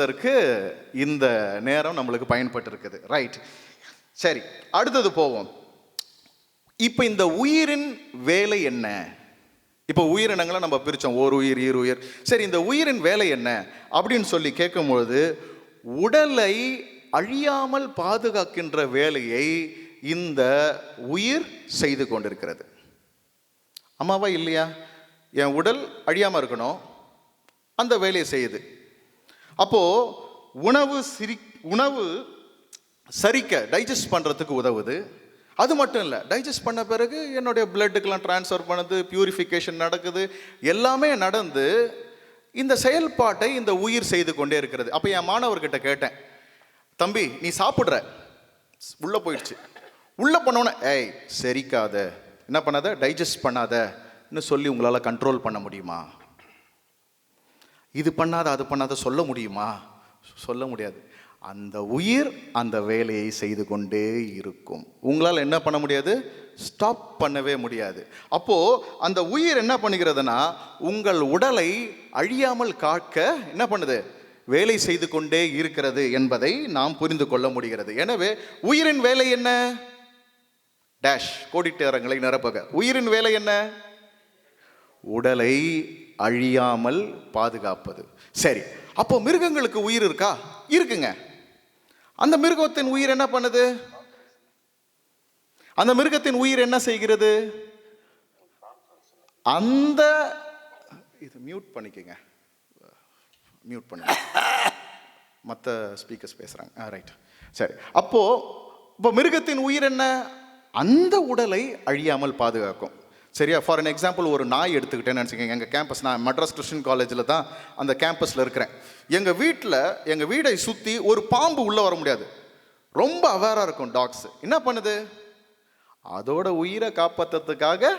அதற்கு இந்த நேரம் நம்மளுக்கு பயன்பட்டு இருக்குது ரைட் சரி அடுத்தது போவோம். இப்போ இந்த உயிரின் வேலை என்ன? இப்போ உயிரினங்களை நம்ம பிரித்தோம் ஓர் உயிர் ஈர் உயிர். சரி இந்த உயிரின் வேலை என்ன? அப்படின்னு சொல்லி கேட்கும்பொழுது உடலை அழியாமல் பாதுகாக்கின்ற வேலையை இந்த உயிர் செய்து கொண்டிருக்கிறது. அம்மாவா இல்லையா? என் உடல் அழியாமல் இருக்கணும். அந்த வேலையை செய்யுது. அப்போ உணவு சிரி உணவு சரிக்க டைஜஸ்ட் பண்ணுறதுக்கு உதவுது. அது மட்டும் இல்லை டைஜஸ்ட் பண்ண பிறகு என்னுடைய பிளட்டுக்கெல்லாம் ட்ரான்ஸ்ஃபர் பண்ணுது பியூரிஃபிகேஷன் நடக்குது எல்லாமே நடந்து இந்த செயல்பாட்டை இந்த உயிர் செய்து கொண்டே இருக்கிறது. அப்போ என் மாணவர்கிட்ட கேட்டேன் தம்பி நீ சாப்பிட்ற? உள்ளே போயிடுச்சு. உள்ளே பண்ணோன்னே ஏய் செரிக்காத. என்ன பண்ணாத? டைஜஸ்ட் பண்ணாதன்னு சொல்லி உங்களால் கண்ட்ரோல் பண்ண முடியுமா? இது பண்ணாத அது பண்ணாத சொல்ல முடியுமா? சொல்ல முடியாது. அந்த உயிர் அந்த வேலையை செய்து கொண்டே இருக்கும். உங்களால் என்ன பண்ண முடியாது? ஸ்டாப் பண்ணவே முடியாது. அப்போ அந்த உயிர் என்ன பண்ணுகிறதுனா உங்கள் உடலை அழியாமல் காக்க என்ன பண்ணுது? வேலை செய்து கொண்டே இருக்கிறது என்பதை நாம் புரிந்து கொள்ள முடிகிறது. எனவே உயிரின் வேலை என்ன? டேஷ் கோடிட்டேரங்களை நிரப்புக. உயிரின் வேலை என்ன? உடலை அழியாமல் பாதுகாப்பது. சரி அப்போ மிருகங்களுக்கு உயிர் இருக்கா? இருக்குங்க. அந்த மிருகத்தின் உயிர் என்ன பண்ணுது? அந்த மிருகத்தின் உயிர் என்ன செய்கிறது? அந்த இது மியூட் பண்ணிக்கங்க. மியூட் பண்ணுங்க. மற்ற ஸ்பீக்கர்ஸ் பேசுகிறாங்க ஆ ரைட் சரி அப்போ இப்போ மிருகத்தின் உயிர் என்ன? அந்த உடலை அழியாமல் பாதுகாக்கும். சரியா? ஃபார் அன் எக்ஸாம்பிள் ஒரு நாய் எடுத்துக்கிட்டேன்னு நினச்சிக்கோங்க. எங்கள் கேம்பஸ் நான் மெட்ராஸ் கிறிஸ்டின் காலேஜில் தான் அந்த கேம்பஸில் இருக்கிறேன். எங்கள் வீட்டில் எங்கள் வீடை சுற்றி ஒரு பாம்பு உள்ளே வர முடியாது. ரொம்ப அவேராக இருக்கும் டாக்ஸ் என்ன பண்ணுது? அதோட உயிரை காப்பாற்றுறதுக்காக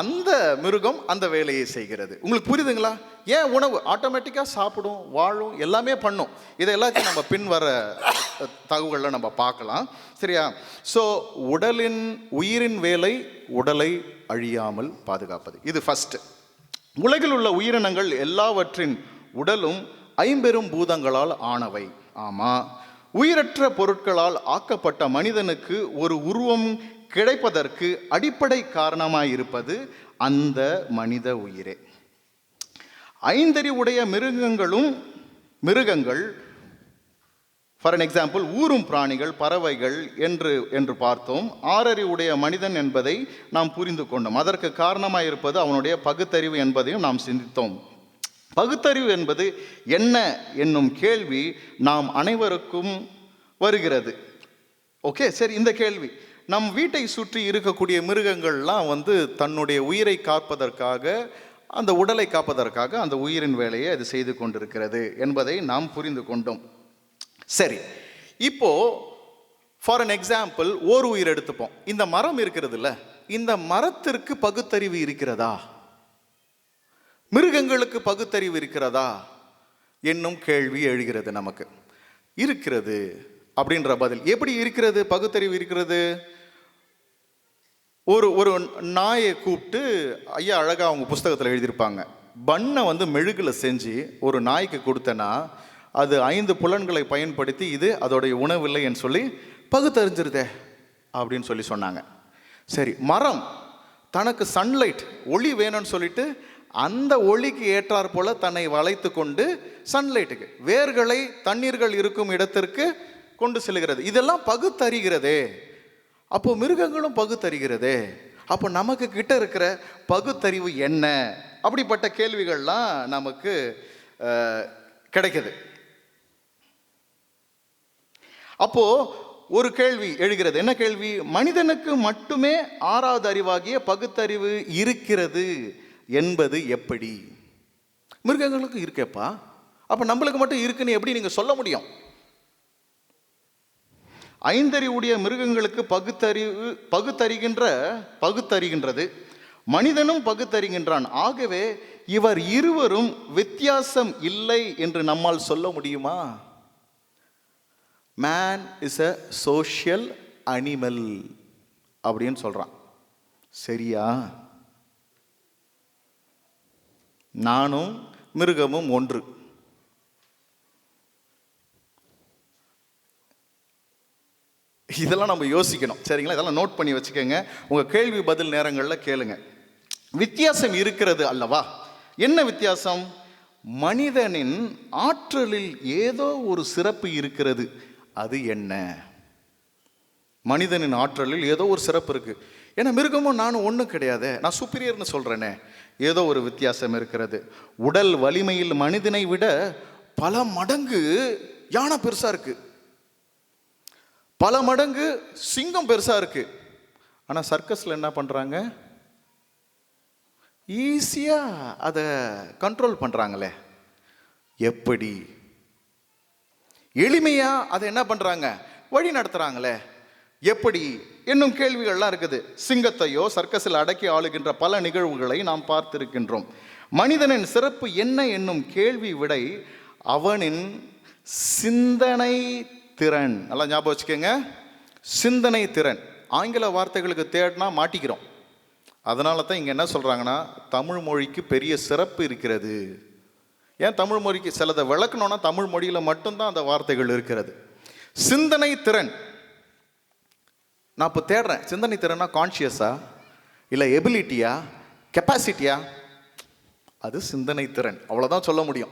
அந்த மிருகம் அந்த வேலையை செய்கிறது. உங்களுக்கு புரியுதுங்களா? ஏன் உணவு? ஆட்டோமேட்டிக்காக சாப்பிடும் வாழும் எல்லாமே பண்ணும். இதை எல்லாத்தையும் நம்ம பின் வர தகவலில் நம்ம பார்க்கலாம். சரியா? ஸோ உடலின் உயிரின் வேலை உடலை அழியாமல் பாதுகாப்பது. இது ஃபஸ்ட்டு உலகில் உள்ள உயிரினங்கள் எல்லாவற்றின் உடலும் ஐம்பெரும் பூதங்களால் ஆனவை. ஆமாம் உயிரற்ற பொருட்களால் ஆக்கப்பட்ட மனிதனுக்கு ஒரு உருவம் கிடைப்பதற்கு அடிப்படை காரணமாக இருப்பது அந்த மனித உயிரே. ஐந்தறிவுடைய மிருகங்களும் மிருகங்கள் ஃபார் அன் எக்ஸாம்பிள் ஊரும் பிராணிகள் பறவைகள் என்று என்று பார்த்தோம். ஆறறிவுடைய மனிதன் என்பதை நாம் புரிந்து கொண்டோம். அதற்கு காரணமாக இருப்பது அவனுடைய பகுத்தறிவு என்பதையும் நாம் சிந்தித்தோம். பகுத்தறிவு என்பது என்ன என்னும் கேள்வி நாம் அனைவருக்கும் வருகிறது. ஓகே சரி இந்த கேள்வி. நம் வீட்டை சுற்றி இருக்கக்கூடிய மிருகங்கள்லாம் வந்து தன்னுடைய உயிரை காப்பதற்காக அந்த உடலை காப்பதற்காக அந்த உயிரின் வேலையை அது செய்து கொண்டிருக்கிறது என்பதை நாம் புரிந்து கொண்டோம். சரி இப்போ ஃபார் அன் எக்ஸாம்பிள் ஓர் உயிர் எடுத்துப்போம். இந்த மரம் இருக்கிறதுல இந்த மரத்திற்கு பகுத்தறிவு இருக்கிறதா? மிருகங்களுக்கு பகுத்தறிவு இருக்கிறதா? என்னும் கேள்வி எழுகிறது நமக்கு. இருக்கிறது அப்படின்ற பதில். எப்படி இருக்கிறது? பகுத்தறிவு இருக்கிறது? ஒரு ஒரு நாயை கூப்பிட்டு ஐயா அழகாக அவங்க புஸ்தகத்தில் எழுதியிருப்பாங்க. பண்ணை வந்து மெழுகில் செஞ்சு ஒரு நாய்க்கு கொடுத்தனா அது ஐந்து புலன்களை பயன்படுத்தி இது அதோடைய உணவில்லைன்னு சொல்லி பகுத்தறிஞ்சிருதே அப்படின்னு சொல்லி சொன்னாங்க. சரி மரம் தனக்கு சன்லைட் ஒளி வேணும்னு சொல்லிட்டு அந்த ஒளிக்கு ஏற்றாற் போல தன்னை வளைத்து கொண்டு சன்லைட்டுக்கு வேர்களை தண்ணீர்கள் இருக்கும் இடத்திற்கு கொண்டு செல்கிறது. இதெல்லாம் பகுத்தறிகிறதே. அப்போ மிருகங்களும் பகுத்தறிகிறதே. அப்போ நமக்கு கிட்ட இருக்கிற பகுத்தறிவு என்ன? அப்படிப்பட்ட கேள்விகள்லாம் நமக்கு கிடைக்கிது கிடைக்குது. அப்போது ஒரு கேள்வி எழுகிறது. என்ன கேள்வி? மனிதனுக்கு மட்டுமே ஆறாவது அறிவாகிய பகுத்தறிவு இருக்கிறது என்பது எப்படி? மிருகங்களுக்கு இருக்கேப்பா. அப்போ நம்மளுக்கு மட்டும் இருக்குன்னு எப்படி நீங்கள் சொல்ல முடியும்? ஐந்தறிவுடைய மிருகங்களுக்கு பகுத்தறிவு பகுத்தறிகின்ற பகுத்தறிகின்றது. மனிதனும் பகுத்தறிகின்றான். ஆகவே இவர் இருவரும் வித்தியாசம் இல்லை என்று நம்மால் சொல்ல முடியுமா? Man is a social animal அப்படின்னு சொல்கிறான் சரியா? நானும் மிருகமும் ஒன்று. இதெல்லாம் நம்ம யோசிக்கணும். சரிங்களா? இதெல்லாம் நோட் பண்ணி வச்சுக்கோங்க. உங்கள் கேள்வி பதில் நேரங்களில் கேளுங்க. வித்தியாசம் இருக்கிறது அல்லவா? என்ன வித்தியாசம்? மனிதனின் ஆற்றலில் ஏதோ ஒரு சிறப்பு இருக்கிறது. அது என்ன? மனிதனின் ஆற்றலில் ஏதோ ஒரு சிறப்பு இருக்குது ஏன்னா மிருகமும் நானும் ஒன்றும் கிடையாது. நான் சுப்பீரியர்னு சொல்கிறேனே ஏதோ ஒரு வித்தியாசம் இருக்கிறது. உடல் வலிமையில் மனிதனை விட பல மடங்கு யானை பெருசாக இருக்குது பல மடங்கு சிங்கம் பெருசாக இருக்குது ஆனால் சர்க்கஸில் என்ன பண்ணுறாங்க ஈஸியாக அதை கண்ட்ரோல் பண்ணுறாங்களே எப்படி? எளிமையாக அதை என்ன பண்ணுறாங்க வழி நடத்துகிறாங்களே எப்படி? என்னும் கேள்விகள்லாம் இருக்குது. சிங்கத்தையோ சர்க்கஸில் அடக்கி ஆளுகின்ற பல நிகழ்வுகளை நாம் பார்த்திருக்கின்றோம். மனிதனின் சிறப்பு என்ன என்னும் கேள்வி விடை அவனின் சிந்தனை திறன். நல்லா ஞாபகம் வச்சுக்கோங்க. சிந்தனை திறன். ஆங்கில வார்த்தைகளுக்கு தேடினா மாட்டிக்கிறோம். அதனால தான் இங்கே என்ன சொல்கிறாங்கன்னா தமிழ் மொழிக்கு பெரிய சிறப்பு இருக்கிறது. ஏன் தமிழ் மொழிக்கு சிலதை விளக்கணும்னா தமிழ் மொழியில் மட்டும்தான் அந்த வார்த்தைகள் இருக்கிறது. சிந்தனை திறன். நான் இப்போ தேடுறேன். சிந்தனை திறனா கான்ஷியஸா இல்லை எபிலிட்டியா கெப்பாசிட்டியா அது சிந்தனை திறன். அவ்வளோதான் சொல்ல முடியும்.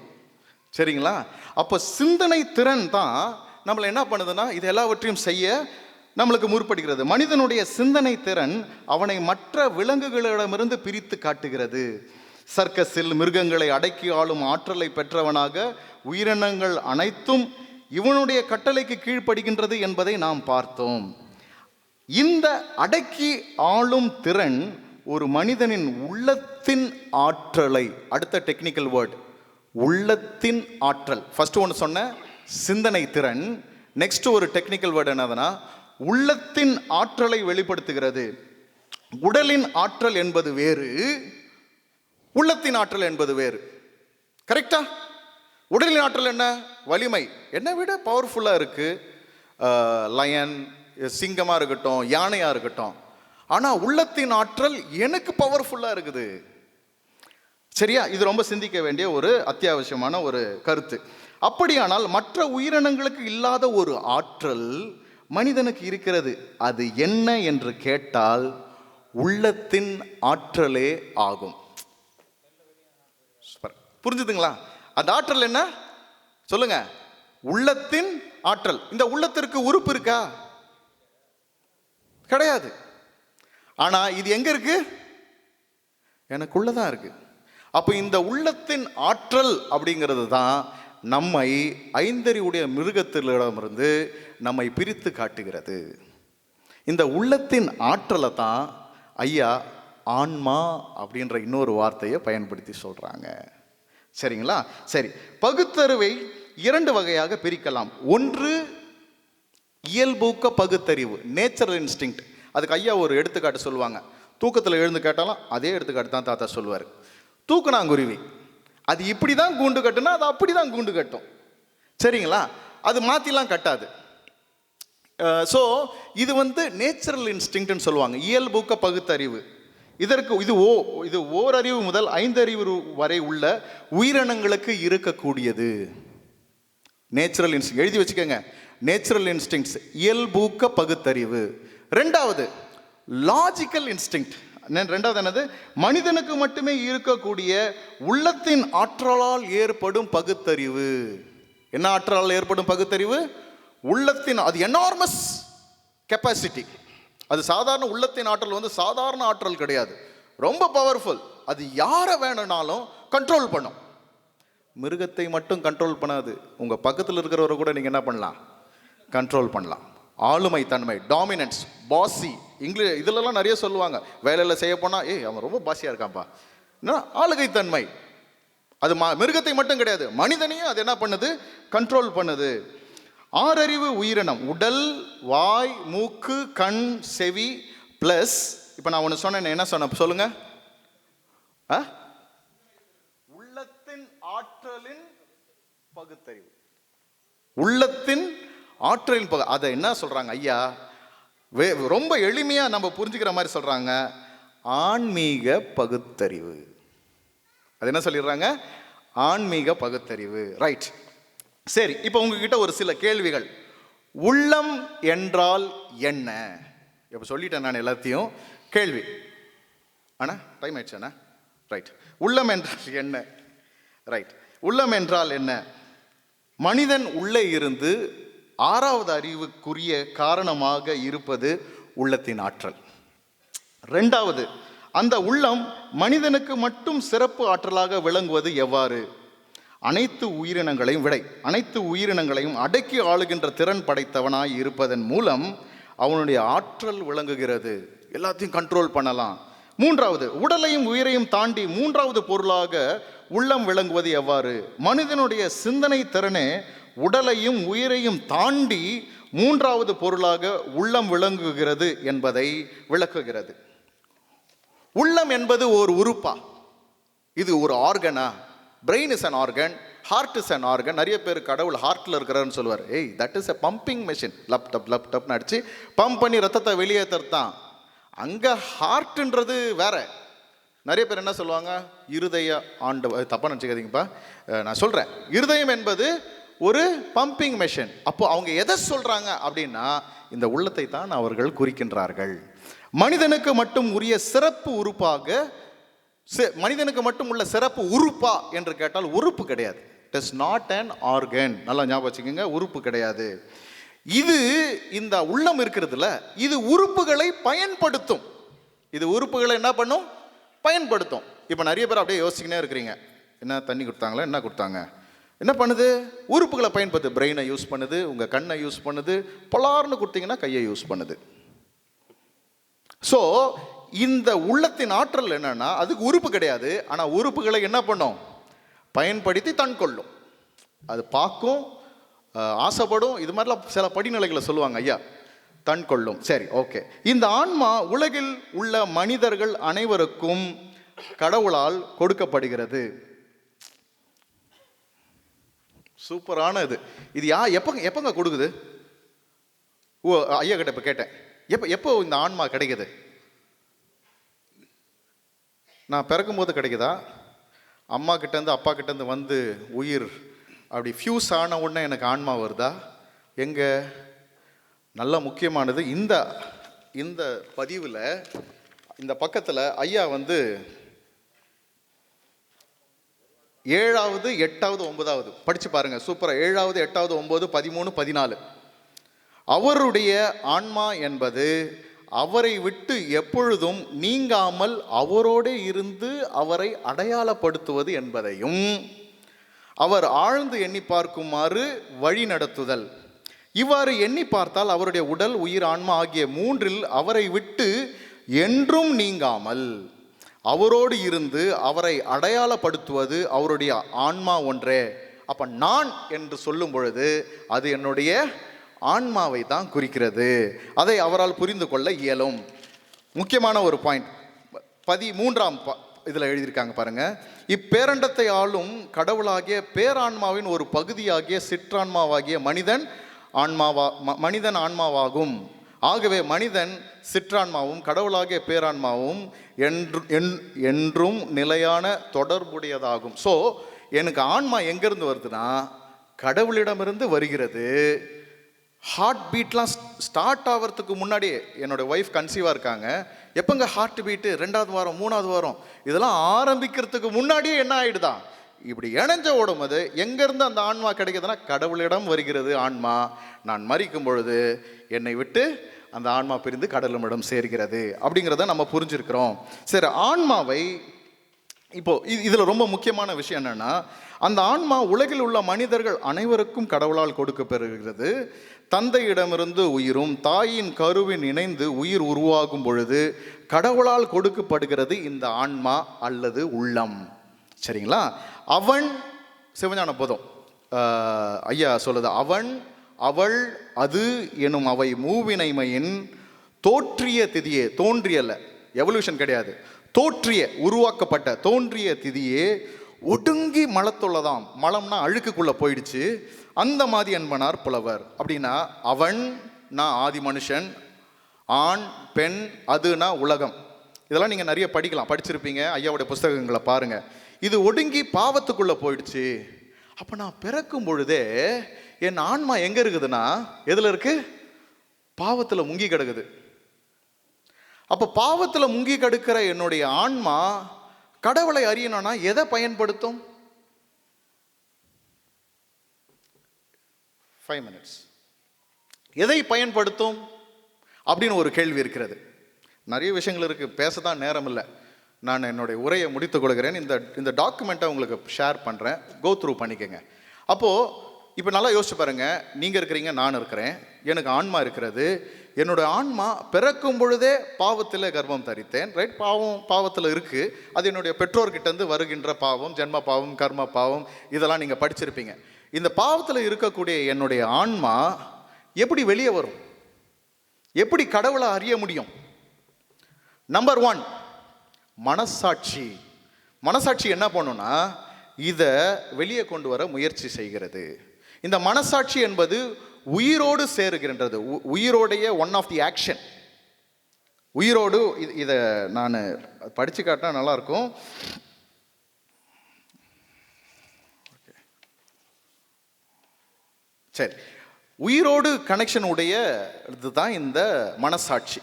சரிங்களா? அப்போ சிந்தனை திறன் தான் நம்மளை என்ன பண்ணுதுன்னா இது எல்லாவற்றையும் செய்ய நம்மளுக்கு முற்படுகிறது. மனிதனுடைய சிந்தனை திறன் அவனை மற்ற விலங்குகளிடமிருந்து பிரித்து காட்டுகிறது. சர்க்கஸில் மிருகங்களை அடக்கி ஆளும் ஆற்றலை பெற்றவனாக உயிரினங்கள் அனைத்தும் இவனுடைய கட்டளைக்கு கீழ்ப்படுகின்றது என்பதை நாம் பார்த்தோம். இந்த அடக்கி ஆளும் திறன் ஒரு மனிதனின் உள்ளத்தின் ஆற்றலை அடுத்த டெக்னிக்கல் வேர்ட் உள்ளத்தின் ஆற்றல். ஃபர்ஸ்ட் ஒன்று சொன்ன சிந்தனை திறன். நெக்ஸ்ட் ஒரு டெக்னிக்கல் வேர்டு என்னதுன்னா உள்ளத்தின் ஆற்றலை வெளிப்படுத்துகிறது. உடலின் ஆற்றல் என்பது வேறு உள்ளத்தின் ஆற்றல் என்பது வேறு. கரெக்டா உடலின் ஆற்றல் என்ன? வலிமை. என்னை விட பவர்ஃபுல்லாக இருக்குது லயன் சிங்கமாக இருக்கட்டும் யானையாக இருக்கட்டும். ஆனால் உள்ளத்தின் ஆற்றல் எனக்கு பவர்ஃபுல்லாக இருக்குது. சரியா? இது ரொம்ப சிந்திக்க வேண்டிய ஒரு அத்தியாவசியமான ஒரு கருத்து. அப்படியானால் மற்ற உயிரினங்களுக்கு இல்லாத ஒரு ஆற்றல் மனிதனுக்கு இருக்கிறது. அது என்ன என்று கேட்டால் உள்ளத்தின் ஆற்றலே ஆகும். புரிஞ்சுதுங்களா? அந்த ஆற்றல் என்ன? சொல்லுங்க. உள்ளத்தின் ஆற்றல். இந்த உள்ளத்திற்கு உறுப்பு இருக்கா? கிடையாது. ஆனா இது எங்க இருக்கு? எனக்குள்ளதான் இருக்கு. அப்போ இந்த உள்ளத்தின் ஆற்றல் அப்படிங்கிறது தான் நம்மை ஐந்தறிவுடைய மிருகத்திலிடமிருந்து நம்மை பிரித்து காட்டுகிறது. இந்த உள்ளத்தின் ஆற்றலை தான் ஐயா ஆன்மா அப்படின்ற இன்னொரு வார்த்தையை பயன்படுத்தி சொல்றாங்க. சரிங்களா? சரி. பகுத்தறிவை இரண்டு வகையாக பிரிக்கலாம். ஒன்று இயல்பூக்க பகுத்தறிவு நேச்சுரல் இன்ஸ்டிங்க்ட் அதுக்கு ஐயா ஒரு எடுத்துக்காட்டு சொல்லுவாங்க. தூக்கத்தில் எழுந்து கேட்டாலும் அதே எடுத்துக்காட்டு தான் தாத்தா சொல்லுவார். தூக்குனாங்குருவி. அது இப்படி தான் கூண்டு கட்டுனா அது அப்படி தான் கூண்டு கட்டும். சரிங்களா? அது மாற்றிலாம் கட்டாது. ஸோ இது வந்து நேச்சுரல் இன்ஸ்டிங்க்ட்னு சொல்லுவாங்க. இயல்பூக்க பகுத்தறிவு. இதற்கு இது ஓ இது ஓரறிவு முதல் ஐந்தறிவு வரை உள்ள உயிரினங்களுக்கு இருக்கக்கூடியது. நேச்சுரல் இன்ஸ்டிங் எழுதி வச்சுக்கோங்க. நேச்சுரல் இன்ஸ்டிங்ஸ் இயல்பூக்க பகுத்தறிவு. ரெண்டாவது லாஜிக்கல் இன்ஸ்டிங் ரெண்டாவது என்னது? மனிதனுக்கு மட்டுமே இருக்கக்கூடிய உள்ளத்தின் ஆற்றலால் ஏற்படும் பகுத்தறிவு. என்ன ஆற்றலால் ஏற்படும் பகுத்தறிவு? உள்ளத்தின் அது எனார்மஸ் கெப்பாசிட்டி அது சாதாரண உள்ளத்தின் ஆற்றல் வந்து சாதாரண ஆற்றல் கிடையாது. ரொம்ப பவர்ஃபுல் அது யாரை வேணும்னாலும் கண்ட்ரோல் பண்ணும். மிருகத்தை மட்டும் கண்ட்ரோல் பண்ணாது. உங்கள் பக்கத்தில் இருக்கிறவரை கூட நீங்கள் என்ன பண்ணலாம்? கண்ட்ரோல் பண்ணலாம். ஆளுமை தன்மை டாமினன்ஸ் பாசி இங்கிலீஷ் இதிலலாம் நிறைய சொல்லுவாங்க. வேலையில் செய்ய போனால் ஏய் அவன் ரொம்ப பாசியாக இருக்கான்ப்பா. என்ன ஆளுகை தன்மை அது மிருகத்தை மட்டும் கிடையாது. மனிதனையும் அது என்ன பண்ணுது? கண்ட்ரோல் பண்ணுது. ஆறறிவு உயிரினம் உடல் வாய் மூக்கு கண் செவி ப்ளஸ் இப்போ நான் ஒன்று சொன்னேன் என்ன சொன்னேன் சொல்லுங்க. உள்ளத்தின் ஆற்றலின் பகுத்தறிவு. உள்ளத்தின் ஆற்றலின் பகு அதை என்ன சொல்றாங்க ஐயா? வே ரொம்ப எளிமையாக நம்ம புரிஞ்சுக்கிற மாதிரி சொல்றாங்க ஆன்மீக பகுத்தறிவு. அது என்ன சொல்லிடுறாங்க? ஆன்மீக பகுத்தறிவு. ரைட் சரி இப்போ உங்ககிட்ட ஒரு சில கேள்விகள். உள்ளம் என்றால் என்ன? இப்போ சொல்லிட்டேன் நான் எல்லாத்தையும். கேள்வி. அண்ணா டைம் ஆயிடுச்சு அண்ணா. ரைட் உள்ளம் என்றால் என்ன? ரைட் உள்ளம் என்றால் என்ன? மனிதன் உள்ளே இருந்து ஆறாவது அறிவுக்குரிய காரணமாக இருப்பது உள்ளத்தின் ஆற்றல். ரெண்டாவது அந்த உள்ளம் மனிதனுக்கு மட்டும் சிறப்பு ஆற்றலாக விளங்குவது எவ்வாறு? அனைத்து உயிரினங்களையும் விடை. அனைத்து உயிரினங்களையும் அடக்கி ஆளுகின்ற திறன் படைத்தவனாய் இருப்பதன் மூலம் அவனுடைய ஆற்றல் விளங்குகிறது. எல்லாத்தையும் கண்ட்ரோல் பண்ணலாம். மூன்றாவது உடலையும் உயிரையும் தாண்டி மூன்றாவது பொருளாக உள்ளம் விளங்குவது எவ்வாறு? மனிதனுடைய சிந்தனை திறனே உடலையும் உயிரையும் தாண்டி மூன்றாவது பொருளாக உள்ளம் விளங்குகிறது என்பதை விளக்குகிறது. உள்ளம் என்பது ஒரு உறுப்பா? இது ஒரு ஆர்கனா brain is an organ heart is an organ நிறைய பேர் கடவுள் ஹார்ட்டில் இருக்கிறாருன்னு சொல்லுவார். ஏய் that is a pumping machine lub dub lub டப்னு pump பண்ணி ரத்தத்தை வெளியேற்றுறது தான் அங்கே ஹார்ட்டுன்றது வேற. நிறைய பேர் என்ன சொல்லுவாங்க? இருதய ஆண்டு தப்பாக நினச்சிக்காதீங்கப்பா. நான் சொல்கிறேன் இருதயம் என்பது ஒரு பம்பிங் மெஷின் அப்போ அவங்க எதை சொல்கிறாங்க அப்படின்னா இந்த உள்ளத்தை தான் அவர்கள் குறிக்கின்றார்கள். மனிதனுக்கு மட்டும் உரிய சிறப்பு உறுப்பாக மனிதனுக்கு மட்டும் உள்ள சிறப்பு உறுப்பா என்று கேட்டால் உறுப்பு கிடையாது. It is not an organ நல்லா ஞாபகம் வச்சுக்கோங்க உறுப்பு கிடையாது. இது இந்த உள்ளம் இருக்கிறதுல இது உறுப்புகளை பயன்படுத்தும். இது உறுப்புகளை என்ன பண்ணும்? பயன்படுத்தும். இப்போ நிறைய பேர் அப்படியே யோசிச்சுக்கினே இருக்கிறீங்க. என்ன தண்ணி கொடுத்தாங்களா? என்ன கொடுத்தாங்க? என்ன பண்ணுது? உறுப்புகளை பயன்படுத்து. பிரெயினை யூஸ் பண்ணுது உங்கள் கண்ணை யூஸ் பண்ணுது பொலார்னு கொடுத்தீங்கன்னா கையை யூஸ் பண்ணுது. ஸோ இந்த உள்ளத்தின் ஆற்றல் என்னன்னா அதுக்கு உறுப்பு கிடையாது. ஆனால் உறுப்புகளை என்ன பண்ணும்? பயன்படுத்தி தன் கொள்ளும். அது பார்க்கும் ஆசைப்படும். இது மாதிரிலாம் சில படிநிலைகளை சொல்லுவாங்க ஐயா. தன் கொள்ளும். சரி ஓகே. இந்த ஆன்மா உலகில் உள்ள மனிதர்கள் அனைவருக்கும் கடவுளால் கொடுக்கப்படுகிறது. சூப்பரான இது. இது யா எப்போ எப்போங்க கொடுக்குது? ஓ ஐயா கிட்ட இப்போ கேட்டேன். எப்போ எப்போ இந்த ஆன்மா கிடைக்குது? நான் பிறக்கும்போது கிடைக்குதா? அம்மா கிட்டேருந்து அப்பா கிட்டேருந்து வந்து உயிர். அப்படி ஃபியூஸ் ஆன உடனே எனக்கு ஆன்மா வருதா? எங்கே? நல்ல முக்கியமானது இந்த இந்த பதிவில் இந்த பக்கத்தில் ஐயா வந்து ஏழாவது எட்டாவது ஒன்பதாவது. படித்து பாருங்கள் சூப்பராக ஏழாவது எட்டாவது ஒம்பது பதிமூணு பதினாலு. அவருடைய ஆன்மா என்பது அவரை விட்டு எப்பொழுதும் நீங்காமல் அவரோடே இருந்து அவரை அடையாளப்படுத்துவது என்பதையும் அவர் ஆழ்ந்து எண்ணி பார்க்குமாறு வழி நடத்துதல். இவ்வாறு எண்ணி பார்த்தால் அவருடைய உடல் உயிர் ஆன்மா ஆகிய மூன்றில் அவரை விட்டு என்றும் நீங்காமல் அவரோடு இருந்து அவரை அடையாளப்படுத்துவது அவருடைய ஆன்மா ஒன்றே. அப்ப நான் என்று சொல்லும் பொழுது அது என்னுடைய ஆன்மாவை தான் குறிக்கிறது. அதை அவரால் புரிந்து கொள்ள இயலும். முக்கியமான ஒரு பாயிண்ட் பதி மூன்றாம் ப- இதில் எழுதியிருக்காங்க பாருங்க. இப்பேரண்டத்தை ஆளும் கடவுளாகிய பேரான்மாவின் ஒரு பகுதியாகிய சிற்றான்மாவாகிய மனிதன் ஆன்மாவா ம- மனிதன் ஆன்மாவாகும். ஆகவே மனிதன் சிற்றான்மாவும் கடவுளாகிய பேரான்மாவும் என்று என்- என்றும் நிலையான தொடர்புடையதாகும். ஸோ எனக்கு ஆன்மா எங்கேருந்து வருதுன்னா கடவுளிடமிருந்து வருகிறது. ஹார்ட் பீட்லாம் ஸ்டார்ட் ஆகிறதுக்கு முன்னாடியே என்னோட ஒய்ஃப் கன்சீவாக இருக்காங்க. எப்போங்க ஹார்ட் பீட்டு ரெண்டாவது வாரம் மூணாவது வாரம்? இதெல்லாம் ஆரம்பிக்கிறதுக்கு முன்னாடியே என்ன ஆகிடுதா இப்படி இணைஞ்ச ஓடும் அது எங்கேருந்து அந்த ஆன்மா கிடைக்குதுன்னா கடவுளிடம் வருகிறது ஆன்மா. நான் மறிக்கும் பொழுது என்னை விட்டு அந்த ஆன்மா பிரிந்து கடலுமிடம் சேர்கிறது அப்படிங்கிறத நம்ம புரிஞ்சிருக்கிறோம். சரி ஆன்மாவை இப்போ இது இதில் ரொம்ப முக்கியமான விஷயம் என்னென்னா அந்த ஆன்மா உலகில் உள்ள மனிதர்கள் அனைவருக்கும் கடவுளால் கொடுக்கப்பெறுகிறது தந்தையிடமிருந்து உயிரும் தாயின் கருவின் இணைந்து உயிர் உருவாகும் பொழுது கடவுளால் கொடுக்கப்படுகிறது இந்த ஆன்மா அல்லது உள்ளம். சரிங்களா? அவன் சிவஞான போதும். ஐயா சொல்லுது அவன் அவள் அது எனும் அவை மூவினைமையின் தோற்றிய திதியே. தோன்றியல்ல எவல்யூஷன் கிடையாது. தோற்றிய உருவாக்கப்பட்ட தோன்றிய திதியே ஒடுங்கி மலத்துள்ளதாம். மலம்னா அழுக்குக்குள்ளே போயிடுச்சு. அந்த மாதிரி அன்பனார் புலவர். அப்படின்னா அவன் நான் ஆதி மனுஷன் ஆண் பெண் அதுனா உலகம். இதெல்லாம் நீங்கள் நிறைய படிக்கலாம். படிச்சிருப்பீங்க. ஐயாவுடைய புஸ்தகங்களை பாருங்கள் இது ஒடுங்கி பாவத்துக்குள்ளே போயிடுச்சு. அப்போ நான் பிறக்கும் பொழுதே என் ஆன்மா எங்கே இருக்குதுன்னா எதில் இருக்குது பாவத்தில் முங்கி கிடக்குது. அப்போ பாவத்தில் முங்கி கிடக்கிற என்னுடைய ஆன்மா கடவுளை அறியணும்னா எதை பயன்படுத்தும்? ஃபைவ் மினிட்ஸ் எதை பயன்படுத்தும்? அப்படின்னு ஒரு கேள்வி இருக்கிறது. நிறைய விஷயங்கள் இருக்குது பேச தான் நேரம் இல்லை. நான் என்னுடைய உரையை முடித்துக் கொள்கிறேன். இந்த இந்த டாக்குமெண்ட்டை உங்களுக்கு ஷேர் பண்ணுறேன் கோ த்ரூ பண்ணிக்கோங்க. அப்போது இப்போ நல்லா யோசிச்சு பாருங்கள் நீங்கள் இருக்கிறீங்க நான் இருக்கிறேன். எனக்கு ஆன்மா இருக்கிறது. என்னோட ஆன்மா பிறக்கும் பொழுதே பாவத்தில் கர்ப்பம் தரித்தேன். ரைட் பாவம் பாவத்தில் இருக்குது அது என்னுடைய பெற்றோர்கிட்டேருந்து வருகின்ற பாவம் ஜென்ம பாவம் கர்ம பாவம் இதெல்லாம் நீங்கள் படிச்சிருப்பீங்க. இந்த பாவத்தில் இருக்கக்கூடிய என்னுடைய ஆன்மா எப்படி வெளியே வரும்? எப்படி கடவுளை அறிய முடியும்? நம்பர் ஒன் மனசாட்சி. மனசாட்சி என்ன பண்ணுன்னா இதை வெளியே கொண்டு வர முயற்சி செய்கிறது. இந்த மனசாட்சி என்பது உயிரோடு சேருகின்றது. உ- உயிரோடைய ஒன் ஆஃப் தி ஆக்ஷன் உயிரோடு இது- இதை நான் படித்து காட்டினா நல்லாயிருக்கும் சரி. உயிரோடு கனெக்ஷன் உடைய இதுதான் இந்த மனசாட்சி.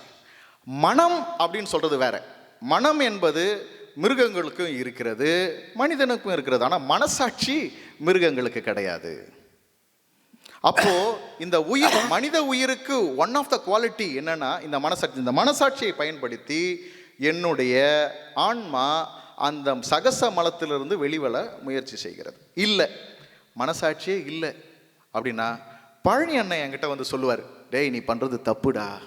மனம் அப்படின்னு சொல்கிறது வேற. மனம் என்பது மிருகங்களுக்கும் இருக்கிறது மனிதனுக்கும் இருக்கிறது. ஆனால் மனசாட்சி மிருகங்களுக்கு கிடையாது. அப்போ இந்த உயிர் மனித உயிருக்கு ஒன் ஆஃப் த குவாலிட்டி என்னன்னா இந்த மனசாட்சி இந்த மனசாட்சியை பயன்படுத்தி என்னுடைய ஆன்மா அந்த சகச மலத்திலிருந்து வெளிவர முயற்சி செய்கிறது. இல்லை. மனசாட்சியே இல்லை. அப்படின்னா பழனி அண்ணன் என்கிட்ட வந்து சொல்லுவார் டேய் நீ பண்ணுறது தப்புடா.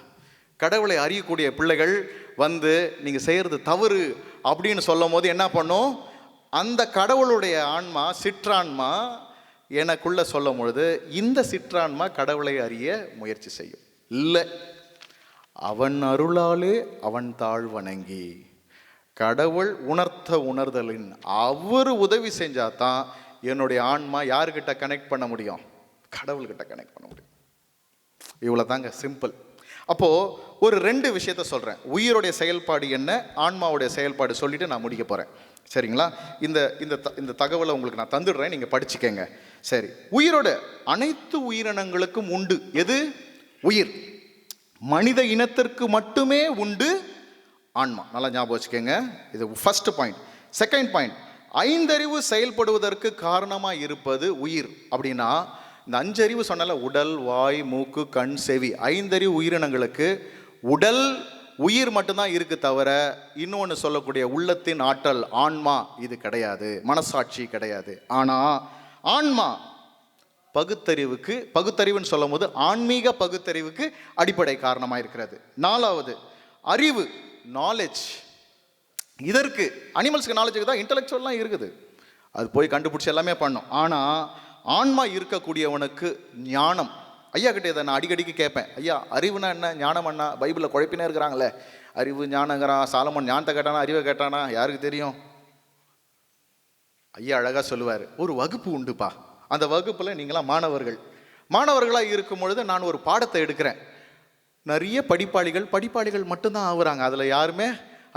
கடவுளை அறியக்கூடிய பிள்ளைகள் வந்து நீங்கள் செய்கிறது தவறு. அப்படின்னு சொல்லும் போது என்ன பண்ணும்? அந்த கடவுளுடைய ஆன்மா சிற்றான்மா எனக்குள்ளே சொல்லும் பொழுது இந்த சிற்றான்மா கடவுளை அறிய முயற்சி செய்யும். இல்லை. அவன் அருளாலே அவன் தாழ் வணங்கி கடவுள் உணர்த்த உணர்தலின் அவர் உதவி செஞ்சாதான் என்னுடைய ஆன்மா யாருக்கிட்ட கனெக்ட் பண்ண முடியும்? கடவுள்கிட்ட கனெக்ட் பண்ண முடியும். இவ்வளோ தாங்க சிம்பிள் அப்போது ஒரு ரெண்டு விஷயத்த சொல்கிறேன் உயிருடைய செயல்பாடு என்ன? ஆன்மாவுடைய செயல்பாடு சொல்லிட்டு நான் முடிக்க போகிறேன் சரிங்களா? இந்த இந்த த- இந்த தகவலை உங்களுக்கு நான் தந்துடுறேன். நீங்கள் படிச்சுக்கங்க. சரி. உயிரோட அனைத்து உயிரினங்களுக்கும் உண்டு. எது? உயிர். மனித இனத்திற்கு மட்டுமே உண்டு ஆன்மா. நல்லா ஞாபகம் வச்சுக்கோங்க. இது ஃபர்ஸ்ட் பாயிண்ட் செகண்ட் பாயிண்ட் ஐந்தறிவு செயல்படுவதற்கு காரணமாக இருப்பது உயிர். அப்படின்னா இந்த அஞ்சறிவு சொன்னால உடல் வாய் மூக்கு கண் செவி. ஐந்தறிவு உயிரினங்களுக்கு உடல் உயிர் மட்டும்தான் இருக்கு தவிர இன்னொன்று சொல்லக்கூடிய உள்ளத்தின் ஆற்றல் ஆன்மா இது கிடையாது. மனசாட்சி கிடையாது. ஆனால் ஆன்மா. பகுத்தறிவுக்கு பகுத்தறிவுன்னு சொல்லும் போது ஆன்மீக பகுத்தறிவுக்கு அடிப்படை காரணமாக இருக்கிறது. நாலாவது அறிவு நாலேஜ் இதற்கு அனிமல்ஸ்க்கு நாலேஜுக்கு தான் இன்டலெக்சுவல்லாம் இருக்குது. அது போய் கண்டுபிடிச்சி எல்லாமே பண்ணும். ஆனால் ஆன்மா இருக்கக்கூடியவனுக்கு ஞானம். ஐயா கிட்டே இதை நான் அடிக்கடிக்கு கேட்பேன். ஐயா அறிவுனா என்ன? ஞானம் என்ன பைபிளில் குழப்பினே இருக்கிறாங்களே. அறிவு ஞானங்கிறான் சாலமன் ஞானத்தை கேட்டானா? அறிவை கேட்டானா? யாருக்கு தெரியும்? ஐயா அழகாக சொல்லுவார் ஒரு வகுப்பு உண்டுப்பா. அந்த வகுப்பில் நீங்களாம் மாணவர்கள். மாணவர்களாக இருக்கும் பொழுது நான் ஒரு பாடத்தை எடுக்கிறேன். நிறைய படிப்பாளிகள் படிப்பாளிகள் மட்டும்தான் ஆகுறாங்க. அதில் யாருமே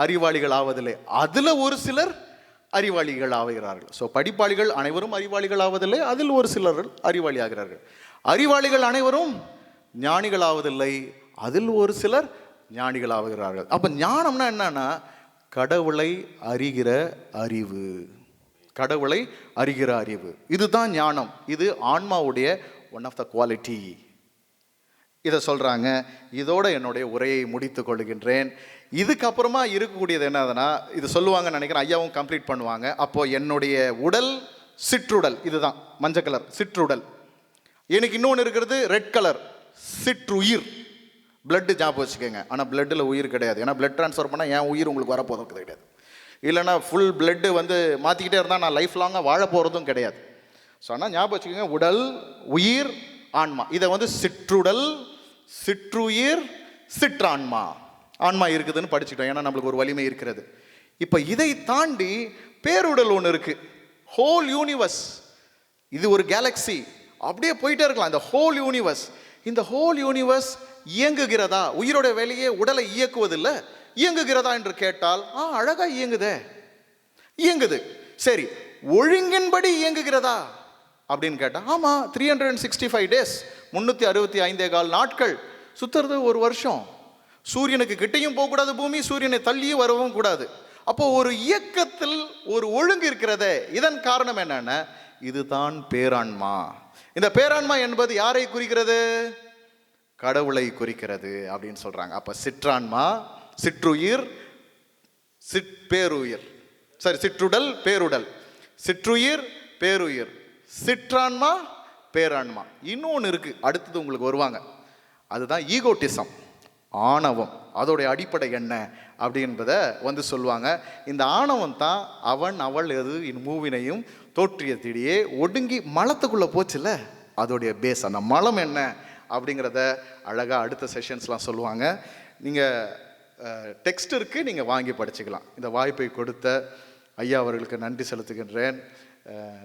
அறிவாளிகள் ஆவதில்லை. அதில் ஒரு சிலர் அறிவாளிகள் ஆகிறார்கள். ஸோ படிப்பாளிகள் அனைவரும் அறிவாளிகள் ஆவதில்லை. அதில் ஒரு சிலர்கள் அறிவாளி ஆகிறார்கள். அறிவாளிகள் அனைவரும் ஞானிகள் ஆவதில்லை. அதில் ஒரு சிலர் ஞானிகள் ஆகிறார்கள். அப்போ ஞானம்னா என்னன்னா கடவுளை அறிகிற அறிவு. கடவுளை அறிகிற அறிவு இதுதான் ஞானம். இது ஆன்மாவுடைய ஒன் ஆஃப் த குவாலிட்டி இதை சொல்கிறாங்க இதோட என்னுடைய உரையை முடித்து கொள்கின்றேன். இதுக்கப்புறமா இருக்கக்கூடியது என்னதுன்னா இது சொல்லுவாங்கன்னு நினைக்கிறேன் ஐயாவும் கம்ப்ளீட் பண்ணுவாங்க. அப்போ என்னுடைய உடல் சிற்றுடல் இதுதான் மஞ்சள் கலர் சிற்றுடல். எனக்கு இன்னொன்று இருக்கிறது ரெட் கலர் சிற்றுயிர். பிளட்டு ஜாப் வச்சுக்கோங்க. ஆனால் பிளட்டில் உயிர் கிடையாது. ஏன்னா பிளட் ட்ரான்ஸ்ஃபர் பண்ணால் என் உயிர் உங்களுக்கு வரப்போகிறது கிடையாது. இல்லைன்னா ஃபுல் பிளட்டு வந்து மாற்றிக்கிட்டே இருந்தால் நான் லைஃப் லாங்காக வாழ போகிறதும் கிடையாது. ஸோ ஆனால் ஞாபகம் வச்சுக்கோங்க உடல் உயிர் ஆன்மா. இதை வந்து சிற்றுடல் சிற்றுயிர் சிற்றான்மா. ஆன்மா இருக்குதுன்னு படிச்சுட்டோம் ஏன்னா நம்மளுக்கு ஒரு வலிமை இருக்கிறது. இப்போ இதை தாண்டி பேருடல் ஒன்று இருக்குது ஹோல் யூனிவர்ஸ் இது ஒரு கேலக்ஸி அப்படியே போயிட்டே இருக்கலாம். இந்த ஹோல் யூனிவர்ஸ் இந்த ஹோல் யூனிவர்ஸ் இயங்குகிறதா? உயிரோட வேலையே உடலை இயக்குவதில்லை. இயங்குகிறதா என்று கேட்டால் ஆ அழகா இயங்குதே. இயங்குது. சரி ஒழுங்கின்படி இயங்குகிறதா? அப்படின்னு கேட்டால் ஆமாம் three hundred and sixty five days முந்நூற்றி அறுபத்தி ஐந்தே கால் நாட்கள். சுற்றுறது ஒரு வருஷம். சூரியனுக்கு கிட்டையும் போகக்கூடாது பூமி சூரியனை தள்ளியும் வரவும் கூடாது. அப்போ ஒரு இயக்கத்தில் ஒரு ஒழுங்கு இருக்கிறதே. இதன் காரணம் என்னன்னா இதுதான் பேராண்மா. இந்த பேராண்மா என்பது யாரை குறிக்கிறது? கடவுளை குறிக்கிறது அப்படின்னு சொல்றாங்க. அப்ப சிற்றான்மா சிற்றுயிர் சிற் பேருயிர். சரி சிற்றுடல் பேருடல். சிற்றுயிர் பேருயிர். சிற்றான்மா பேரான்மா. இன்னொன்று இருக்குது அடுத்தது உங்களுக்கு வருவாங்க. அதுதான் ஈகோட்டிசம் ஆணவம். அதோடைய அடிப்படை என்ன அப்படின்றத வந்து சொல்லுவாங்க. இந்த ஆணவம் தான் அவன் அவள் எது இன் மூவினையும் தோற்றிய திடியே ஒடுங்கி மலத்துக்குள்ளே போச்சுல்ல? அதோடைய பேஸ் அந்த மலம் என்ன அப்படிங்கிறத அழகாக அடுத்த செஷன்ஸ்லாம் சொல்லுவாங்க. நீங்கள் டெக்ஸ்ட் இருக்குது நீங்கள் வாங்கி படிச்சுக்கலாம். இந்த வாய்ப்பை கொடுத்த ஐயா அவர்களுக்கு நன்றி செலுத்துகின்றேன்.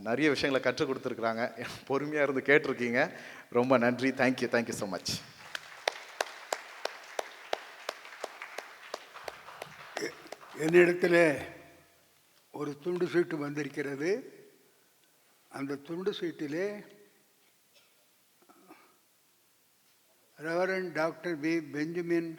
நிறைய விஷயங்களை கற்றுக் கொடுத்துருக்குறாங்க. பொறுமையாக இருந்து கேட்டிருக்கீங்க. ரொம்ப நன்றி. தேங்க்யூ தேங்க்யூ ஸோ மச் என்னிடத்தில் ஒரு துண்டு சீட்டு வந்திருக்கிறது. அந்த துண்டு சீட்டிலே ரெவரன் டாக்டர் பி பெஞ்சமின்